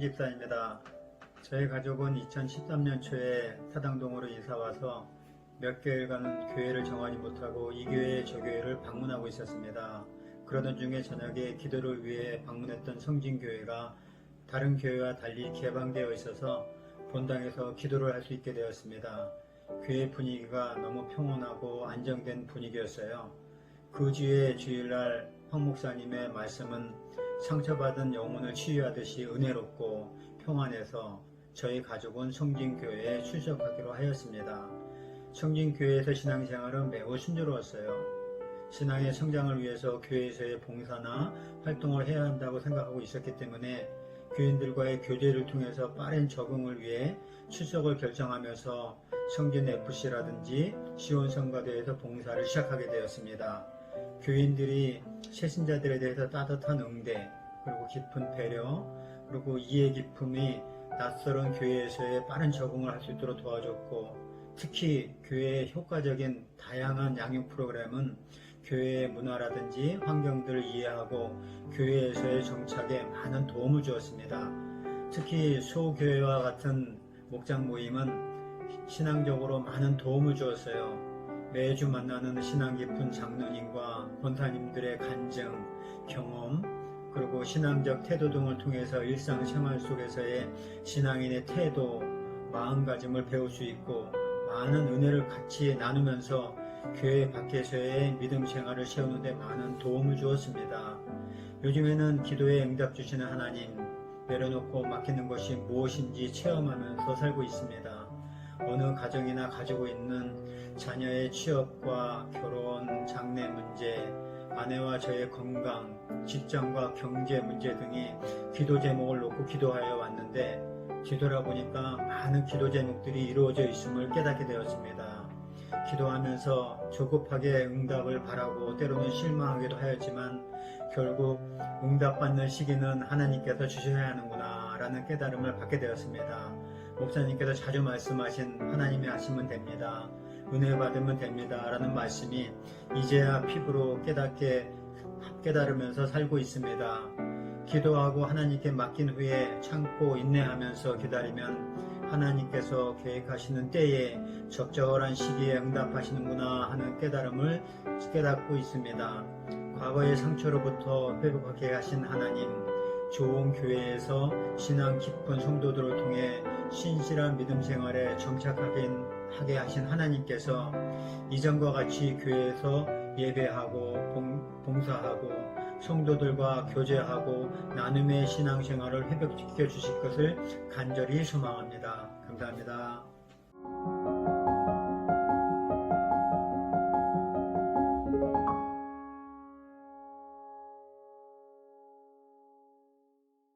집사입니다. 저희 가족은 2013년 초에 타당동으로 이사와서 몇 개월간은 교회를 정하지 못하고 이 교회 저 교회를 방문하고 있었습니다. 그러던 중에 저녁에 기도를 위해 방문했던 성진교회가 다른 교회와 달리 개방되어 있어서 본당에서 기도를 할 수 있게 되었습니다. 교회 분위기가 너무 평온하고 안정된 분위기였어요. 그 주에 주일날 황 목사님의 말씀은 상처받은 영혼을 치유하듯이 은혜롭고 평안해서 저희 가족은 성진교회에 출석하기로 하였습니다. 성진교회에서 신앙생활은 매우 순조로웠어요. 신앙의 성장을 위해서 교회에서의 봉사나 활동을 해야 한다고 생각하고 있었기 때문에 교인들과의 교제를 통해서 빠른 적응을 위해 출석을 결정하면서 성진 FC라든지 시온성가대에서 봉사를 시작하게 되었습니다. 교인들이 새신자들에 대해서 따뜻한 응대, 그리고 깊은 배려, 그리고 이해 깊음이 낯설은 교회에서의 빠른 적응을 할 수 있도록 도와줬고, 특히 교회의 효과적인 다양한 양육 프로그램은 교회의 문화라든지 환경들을 이해하고 교회에서의 정착에 많은 도움을 주었습니다. 특히 소교회와 같은 목장 모임은 신앙적으로 많은 도움을 주었어요. 매주 만나는 신앙 깊은 장로님과 권사님들의 간증, 경험, 그리고 신앙적 태도 등을 통해서 일상생활 속에서의 신앙인의 태도, 마음가짐을 배울 수 있고 많은 은혜를 같이 나누면서 교회 밖에서의 믿음 생활을 세우는데 많은 도움을 주었습니다. 요즘에는 기도에 응답 주시는 하나님 내려놓고 맡기는 것이 무엇인지 체험하면서 살고 있습니다. 어느 가정이나 가지고 있는 자녀의 취업과 결혼, 장래 문제, 아내와 저의 건강, 직장과 경제 문제 등이 기도 제목을 놓고 기도하여 왔는데 뒤돌아보니까 많은 기도 제목들이 이루어져 있음을 깨닫게 되었습니다. 기도하면서 조급하게 응답을 바라고 때로는 실망하기도 하였지만 결국 응답받는 시기는 하나님께서 주셔야 하는구나 라는 깨달음을 받게 되었습니다. 목사님께서 자주 말씀하신 하나님이 하시면 됩니다. 은혜 받으면 됩니다. 라는 말씀이 이제야 피부로 깨닫게 깨달으면서 살고 있습니다. 기도하고 하나님께 맡긴 후에 참고 인내하면서 기다리면 하나님께서 계획하시는 때에 적절한 시기에 응답하시는구나 하는 깨달음을 깨닫고 있습니다. 과거의 상처로부터 회복하게 하신 하나님, 좋은 교회에서 신앙 깊은 성도들을 통해 신실한 믿음 생활에 정착하게 하게 하신 하나님께서 이전과 같이 교회에서 예배하고 봉, 봉사하고 성도들과 교제하고 나눔의 신앙생활을 회복시켜 주실 것을 간절히 소망합니다. 감사합니다.